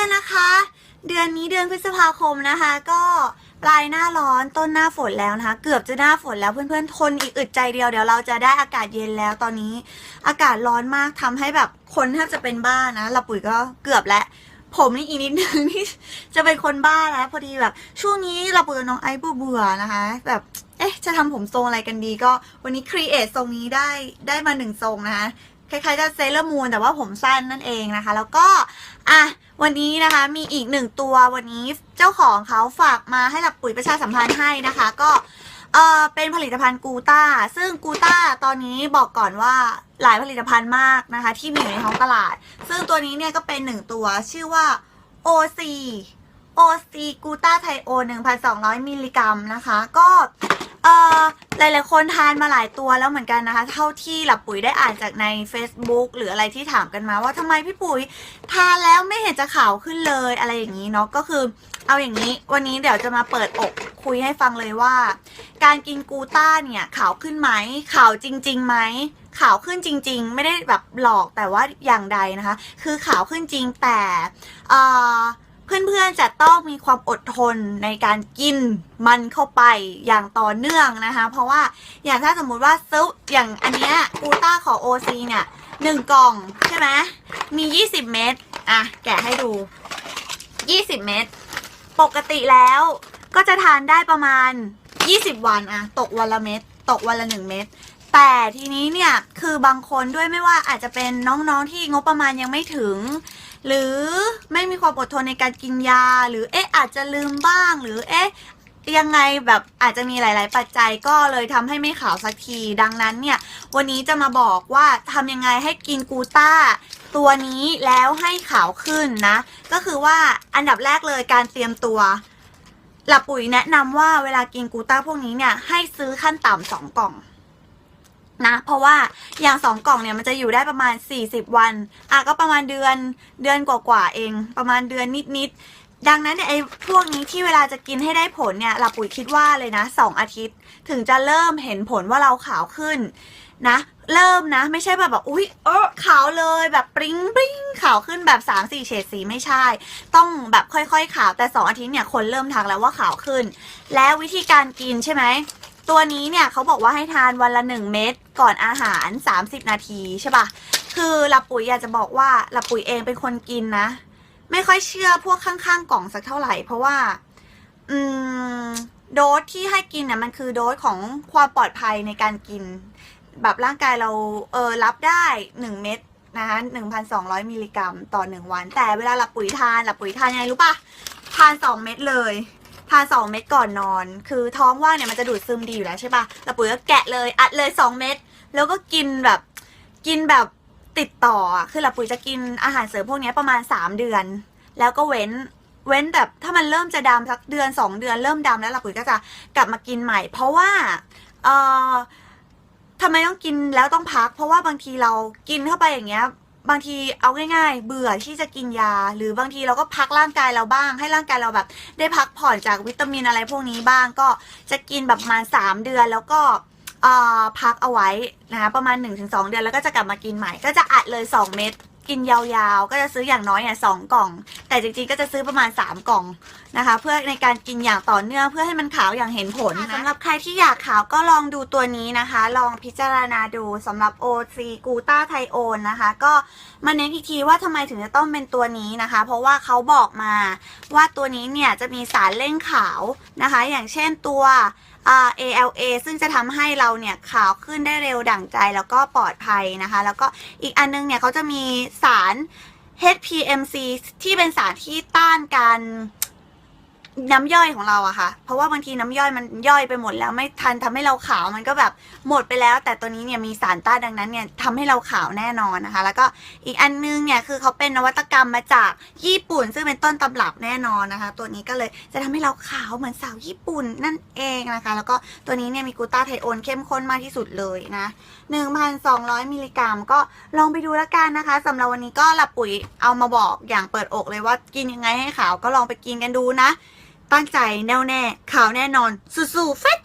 พื่อนๆนะคะ เดือนนี้เดือนพฤษภาคมนะคะ ก็ปลายหน้าร้อนต้นหน้าฝนแล้วนะคะ เกือบจะหน้าฝนแล้วเพื่อนๆทนอีกอึดใจเดียวเดี๋ยวเราจะได้อากาศเย็นแล้วตอนนี้ อากาศร้อนมากทำให้แบบคนแทบจะเป็นบ้านะเราปุ๋ยก็เกือบแล้วผมนี่อีกนิดนึงที่จะเป็นคนบ้าแล้วพอดีแบบ ช่วงนี้เราเบื่อน้องไอ้เบื่อนะคะ แบบเอ๊ะจะทำผมทรงอะไรกันดีก็วันนี้ครีเอททรงนี้ได้ได้มาหนึ่งทรงนะคะ คล้ายๆจะเซเลอร์มูนแต่ว่าผมสั้นนั่นเองนะคะ แล้วก็อะวันนี้นะคะมีอีกหนึ่งตัววันนี้เจ้าของเขาฝากมาให้หลับปุ๋ยประชาสัมพันธ์ให้นะคะ ก็เออเป็นผลิตภัณฑ์กูต้า ซึ่งกูต้าตอนนี้บอกก่อนว่าหลายผลิตภัณฑ์มากนะคะ ที่มีอยู่ในท้องตลาด ซึ่งตัวนี้เนี่ยก็เป็นหนึ่งตัวชื่อว่า OC OC กูต้าไทโอ 1,200 มิลลิกรัมนะคะ ก็ อ่อหลายๆคนทานมาหลายตัวแล้วเหมือนกันนะคะ เท่าที่หลับปุ๋ยได้อ่านจากใน Facebook หรืออะไรที่ถามกันมาว่าทำไมพี่ปุ๋ยทานแล้วไม่เห็นจะขาวขึ้นเลยอะไรอย่างนี้เนาะก็คือเอาอย่างนี้วันนี้เดี๋ยวจะมาเปิดอกคุยให้ฟังเลยว่า การกินกูต้าเนี่ยขาวขึ้นไหมขาวจริงๆไหมขาวขึ้นจริง ๆ ไม่ได้แบบหลอกแต่ว่าอย่างใดนะคะ คือขาวขึ้นจริงแต่เอ่อ เพื่อนๆจะต้องมีความอดทนในการกินมันเข้าไปอย่างต่อเนื่องนะคะ เพราะว่าอย่างถ้าสมมุติว่าซุปอย่างอันเนี้ยกูต้าของ OC เนี่ยหนึ่งกล่องใช่ไหมมี 20 เม็ดอะแกะให้ดู 20 เม็ดปกติแล้วก็จะทานได้ประมาณ 20 วันอะตกวันละเม็ดตกวันละ 1 เม็ด แต่ทีนี้เนี่ยคือบางคนด้วยไม่ว่าอาจจะเป็นน้องๆที่งบประมาณยังไม่ถึง หรือไม่มีความอดทนในการกินยา หรือเอ๊ะอาจจะลืมบ้าง หรือเอ๊ะยังไงแบบอาจจะมีหลาย ๆ ปัจจัยก็เลยทำให้ไม่ขาวสักทีดังนั้นเนี่ย วันนี้จะมาบอกว่าทำยังไงให้กินกูต้า ตัวนี้แล้วให้ขาวขึ้นนะ ก็คือว่าอันดับแรกเลยการเตรียมตัวหลับปุ๋ยแนะนำว่าเวลากินกูต้าพวกนี้เนี่ยให้ซื้อขั้นต่ำสองกล่อง นะเพราะว่าอย่างสองกล่องเนี่ยมันจะอยู่ได้ประมาณ 40 วัน อะก็ประมาณเดือนเดือนกว่าๆเอง ประมาณเดือนนิดๆดังนั้นเนี่ยไอ้พวกนี้ที่เวลาจะกินให้ได้ผลเนี่ยหลับปุ๋ยคิดว่าเลยนะสองอาทิตย์ ถึงจะเริ่มเห็นผลว่าเราขาวขึ้นนะ เริ่มนะ ไม่ใช่แบบแบบอุ้ยเออขาวเลยแบบปริ้งปริ้งขาวขึ้นแบบ3ามสี่เฉดสีไม่ใช่ ต้องแบบค่อยๆขาวแต่สองอาทิตย์เนี่ยคนเริ่มทักแล้วว่าขาวขึ้น แล้ววิธีการกินใช่ไหม ตัวนี้เนี่ยเขาบอกว่าให้ทานวันละ 1 เม็ดก่อนอาหาร 30 นาทีใช่ปะคือหลับปุ๋ยอยากจะบอกว่าหลับปุ๋ยเองเป็นคนกินนะ ไม่ค่อยเชื่อพวกข้างๆกล่องสักเท่าไหร่ เพราะว่า อืม โดสที่ให้กินเนี่ยมันคือโดสของความปลอดภัยในการกิน แบบร่างกายเราเออรับได้ 1 เม็ดนะคะ1,200 มิลลิกรัมต่อ 1 วัน แต่เวลาหลับปุ๋ยทานหลับปุ๋ยทานยังไงรู้ปะทาน 2 เม็ดเลย ทานสองเม็ดก่อนนอน คือท้องว่างเนี่ยมันจะดูดซึมดีอยู่แล้วใช่ปะแล้วปุ๋ยก็แกะเลยอัดเลยสองเม็ดแล้วก็กินแบบกินแบบติดต่ออะคือหลับปุ๋ยจะกินอาหารเสริมพวกนี้ประมาณสามเดือน แล้วก็เว้นเว้นแบบถ้ามันเริ่มจะดำสักเดือนสองเดือนเริ่มดำแล้วหลับปุ๋ยก็จะกลับมากินใหม่ เพราะว่าเอ่อทำไมต้องกินแล้วต้องพัก เพราะว่าบางทีเรากินเข้าไปอย่างเงี้ย บางทีเอาง่ายๆ เบื่อที่จะกินยา หรือบางทีเราก็พักร่างกายเราบ้าง ให้ร่างกายเราแบบ ได้พักผ่อนจากวิตามินอะไรพวกนี้บ้างก็จะกินแบบประมาณ 3 เดือนแล้วก็พักเอาไว้นะคะประมาณ 1-2 เดือนแล้วก็จะกลับมากินใหม่ ก็จะอัดเลย 2 เม็ด กินยาวๆ ก็จะซื้ออย่างน้อยเนี่ยสองกล่อง แต่จริงๆก็จะซื้อประมาณ 3 กล่องนะคะ เพื่อในการกินอย่างต่อเนื่องเพื่อให้มันขาวอย่างเห็นผลนะสำหรับใครที่อยากขาวก็ลองดูตัวนี้นะคะ ลองพิจารณาดูสำหรับ OC กูต้าไทโอนนะคะ ก็มาเน้นอีกทีว่าทำไมถึงจะต้องเป็นตัวนี้นะคะ เพราะว่าเขาบอกมาว่าตัวนี้เนี่ยจะมีสารเร่งขาวนะคะ อย่างเช่นตัวอ่า ALA ซึ่งจะทำให้เราเนี่ยขาวขึ้นได้เร็วดั่งใจแล้วก็ปลอดภัยนะคะ แล้วก็อีกอันนึงเนี่ยเขาจะมีสาร HPMC ที่เป็นสารที่ต้านการ น้ำย่อยของเราอะค่ะ เพราะว่าบางทีน้ำย่อยมันย่อยไปหมดแล้วไม่ทันทำให้เราขาวมันก็แบบหมดไปแล้ว แต่ตัวนี้เนี่ยมีสารต้านดังนั้นเนี่ยทำให้เราขาวแน่นอนนะคะ แล้วก็อีกอันนึงเนี่ยคือเขาเป็นนวัตกรรมมาจากญี่ปุ่น ซึ่งเป็นต้นตำรับแน่นอนนะคะ ตัวนี้ก็เลยจะทำให้เราขาวเหมือนสาวญี่ปุ่นนั่นเองนะคะ แล้วก็ตัวนี้เนี่ยมีกูตาไทโอนเข้มข้นมากที่สุดเลยนะ1,200มิลลิกรัมก็ลองไปดูแล้วกันนะคะสำหรับวันนี้ก็หลับปุ๋ยเอามาบอกอย่างเปิดอกเลยว่ากินยังไงให้ขาวก็ลองไปกินกันดูนะ ตั้งใจแน่วแน่ขาวแน่นอนสู้ๆเฟต